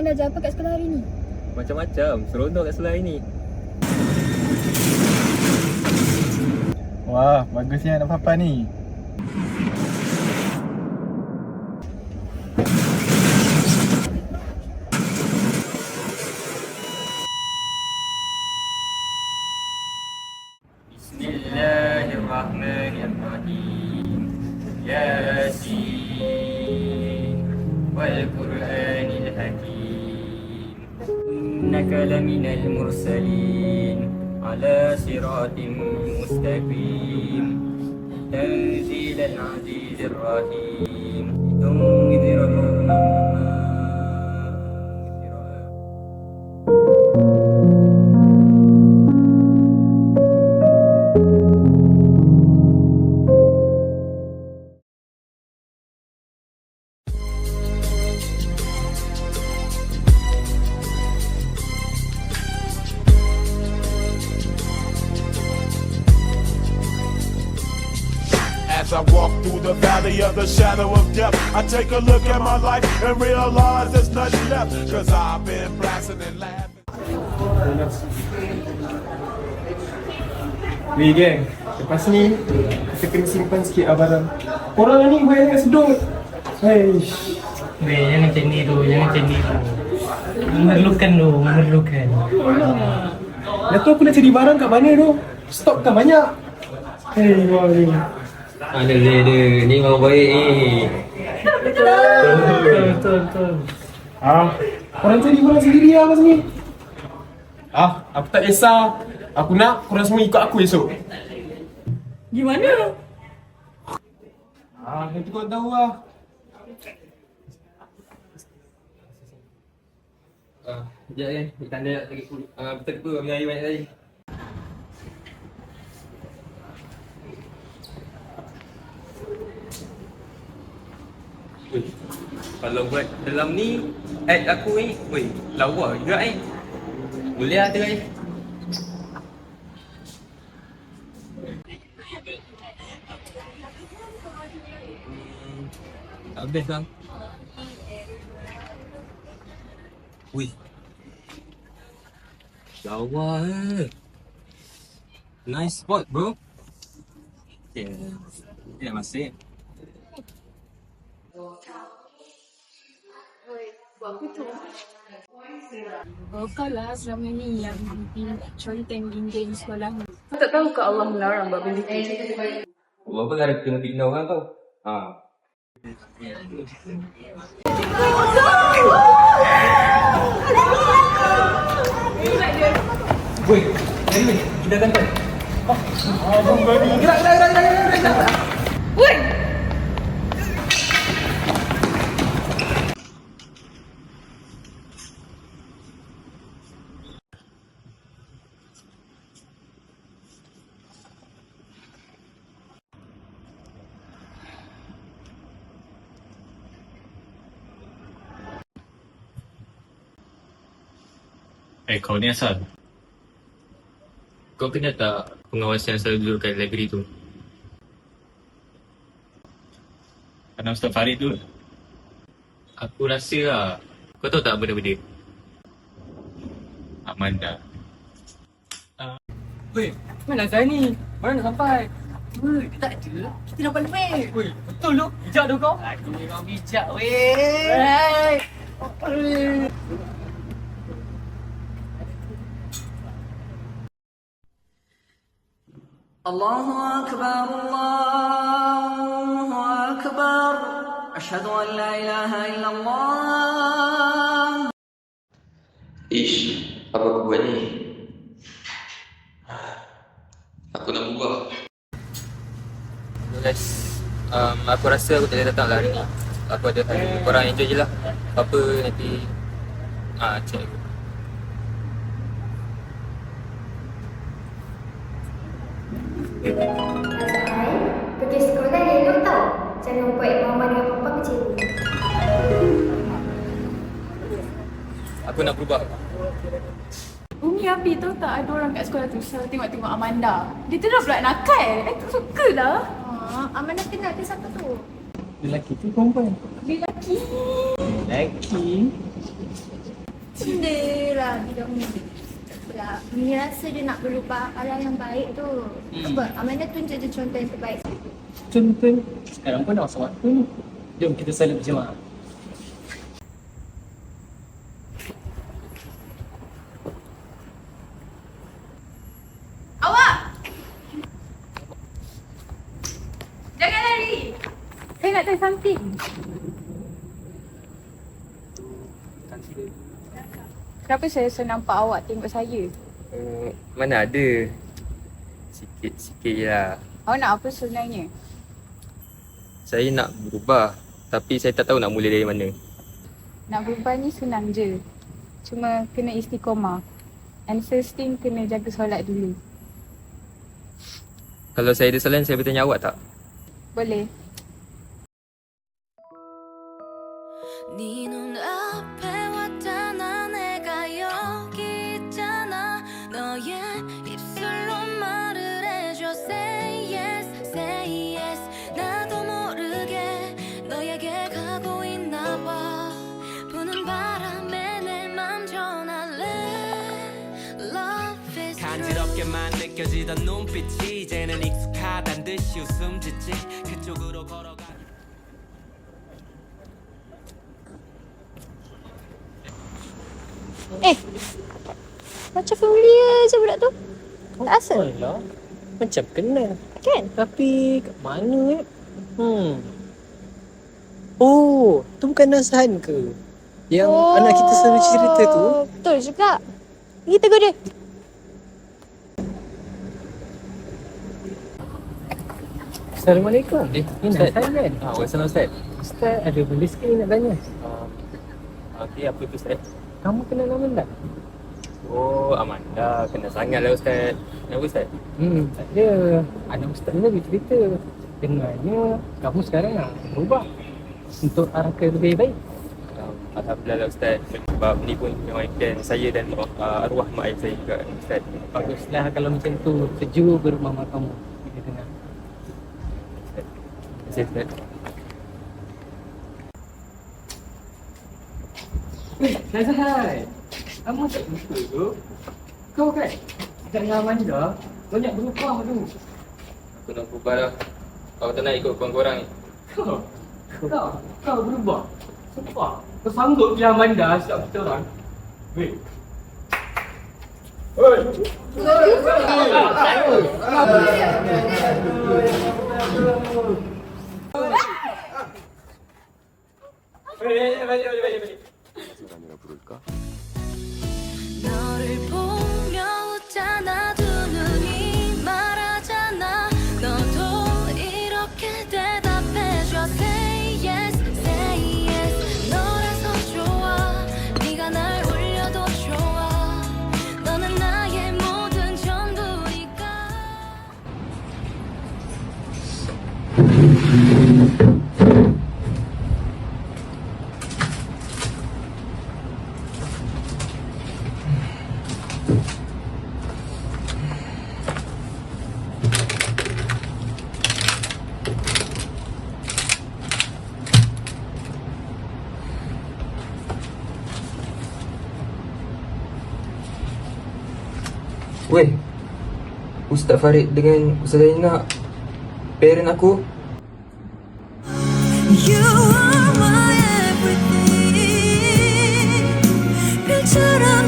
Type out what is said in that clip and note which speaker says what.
Speaker 1: Macam dah apa kat sekolah hari ni?
Speaker 2: Macam-macam, seronok kat sekolah ini.
Speaker 3: Wah, bagusnya anak papa ni.
Speaker 2: إنك لمن المرسلين على صراط مستقيم. تنزيل العزيز الرحيم. لتنذر قوما
Speaker 4: As I walk through the valley of the shadow of death, I take a look at my life and realize there's nothing left. Cause I've been blasting and laughing.
Speaker 3: Weh geng, lepas ni kita kena simpan sikit lah barang. Korang ni bayar kat sedut. Haish.
Speaker 5: Weh, jangan macam ni tu, jangan macam ni tu. Memerlukan tu, memerlukan.
Speaker 3: Dah tu aku nak cari barang kat mana tu? Stok kan banyak. Hei, wah ni.
Speaker 2: Ada dia, ada. Ni orang baik ni.
Speaker 5: Betul, betul, betul.
Speaker 3: Ah, korang cari barang sendiri lah masa ni. Ah, aku tak kisah. Aku nak korang semua ikut aku esok.
Speaker 1: Gimana?
Speaker 3: Ah, nanti korang tahu lah.
Speaker 2: Ah, Sekejap kan, tanda lagi uh, betul ke punya air banyak tadi. Kalau buat dalam ni, ad aku ni, weh, lawa juga eh. Boleh lah tu eh. Hmm, Tak best bang. Wih. Lawa eh. Nice spot bro. Yeah. Yeah, masih.
Speaker 1: Oh, kau lah selama ni yang bimbing conteng dinding sekolah ni. Kau tak tahu ke Allah melarang buat benda tu?
Speaker 2: Buat apa gara kena fitnah orang tau? Ha. Woi, weh, kita kantor.
Speaker 6: Eh, kau ni asal?
Speaker 2: Kau kenal tak pengawasan yang selalu duduk kat library tu?
Speaker 6: Kenal Ustaz Farid tu?
Speaker 2: Aku rasa lah. Kau tahu tak benda-benda?
Speaker 6: Amanda.
Speaker 5: Weh, mana saya ni? Mana nak sampai? Weh, tak ada. Kita dapat lebih. Weh, betul tu. Bijak tu kau. Aku memang bijak, weh. Hey.
Speaker 7: الله أكبر الله أكبر أشهد أن لا إله إلا الله
Speaker 2: Ish, apa aku buat ni? Aku nak berubah. Guys, um, aku rasa aku tak boleh datang lah hari ni. Aku ada hari korang enjoy je lah. Apa nanti ah check aku.
Speaker 1: Pergi sekolah elok tau. Jangan buat mama dengan papa kecewa.
Speaker 2: Aku nak berubah.
Speaker 8: Umi Abi tahu tak ada orang kat sekolah tu selalu tengok-tengok Amanda. Dia tu dah pula nakal. Eh tu suka lah. Ha, Amanda kenal dia siapa tu?
Speaker 3: Lelaki tu perempuan.
Speaker 8: Dia lelaki.
Speaker 3: Lelaki.
Speaker 9: Lah bidang ni. Pula, Mini rasa dia nak berubah arah yang baik tu.
Speaker 5: Hmm.
Speaker 9: Cuba, Amanda tunjuk je contoh yang terbaik.
Speaker 5: Contoh sekarang pun dah masa waktu ni. Jom kita salat berjemaah.
Speaker 8: Awak! Jangan lari! Saya nak tanya something. Kenapa saya rasa nampak awak tengok saya?
Speaker 2: Uh, mana ada. Sikit-sikit je lah.
Speaker 8: Awak nak apa sebenarnya?
Speaker 2: Saya nak berubah. Tapi saya tak tahu nak mula dari mana.
Speaker 8: Nak berubah ni senang je. Cuma kena istiqomah. And first thing kena jaga solat dulu.
Speaker 2: Kalau saya ada soalan, saya boleh tanya awak tak?
Speaker 8: Boleh?
Speaker 7: 간지럽게만 느껴지던 눈빛이 이제는 익숙하단 듯이 웃음 짓지 그쪽으로 걸어가
Speaker 9: Eh, macam familiar je budak tu. Tak asal.
Speaker 5: Alah. Macam kenal.
Speaker 9: Kan?
Speaker 5: Tapi kat mana eh? Hmm. Oh, tu bukan Nazhan ke? Yang oh. anak kita selalu cerita tu.
Speaker 9: Betul juga. Kita go dia.
Speaker 5: Assalamualaikum.
Speaker 2: Eh,
Speaker 5: Ni
Speaker 2: Ustaz.
Speaker 5: Nazhan kan?
Speaker 2: Ah, Waalaikumsalam Ustaz.
Speaker 5: Ustaz ada benda sikit nak tanya.
Speaker 2: Uh, okay, apa tu Ustaz?
Speaker 5: Kamu kenal Amanda?
Speaker 2: Oh, Amanda. Kena sangat lah Ustaz. Kenapa Ustaz?
Speaker 5: Hmm, tak ada. Anak Ustaz ni lagi cerita. Dengarnya kamu sekarang nak berubah untuk arah ke lebih baik.
Speaker 2: Um, Alhamdulillah lah Ustaz. Sebab ni pun mewaikkan saya dan uh, arwah mak ayah saya juga Ustaz.
Speaker 5: Baguslah kalau macam tu. Sejuk berumah mak kamu. Weh, Nazahai. Kamu tak lupa tu? Kau kan? Dengan Amanda, banyak berubah tu.
Speaker 2: Aku nak berubah dah. Kau tak nak ikut korang-korang ni.
Speaker 5: Kau, kau, kau berubah. Sumpah. Kau sanggup je Amanda sikap kita orang. Weh.
Speaker 10: 너를 보며 웃잖아 두 눈이 말하잖아. 너도 이렇게 대답해줘. Say yes, say yes. 너라서 좋아. 네가 날 울려도 좋아. 너는 나의 모든 전부니까
Speaker 2: Ustaz Farid dengan Ustaz Zainal. Parent aku.
Speaker 10: You are my everything. Bicara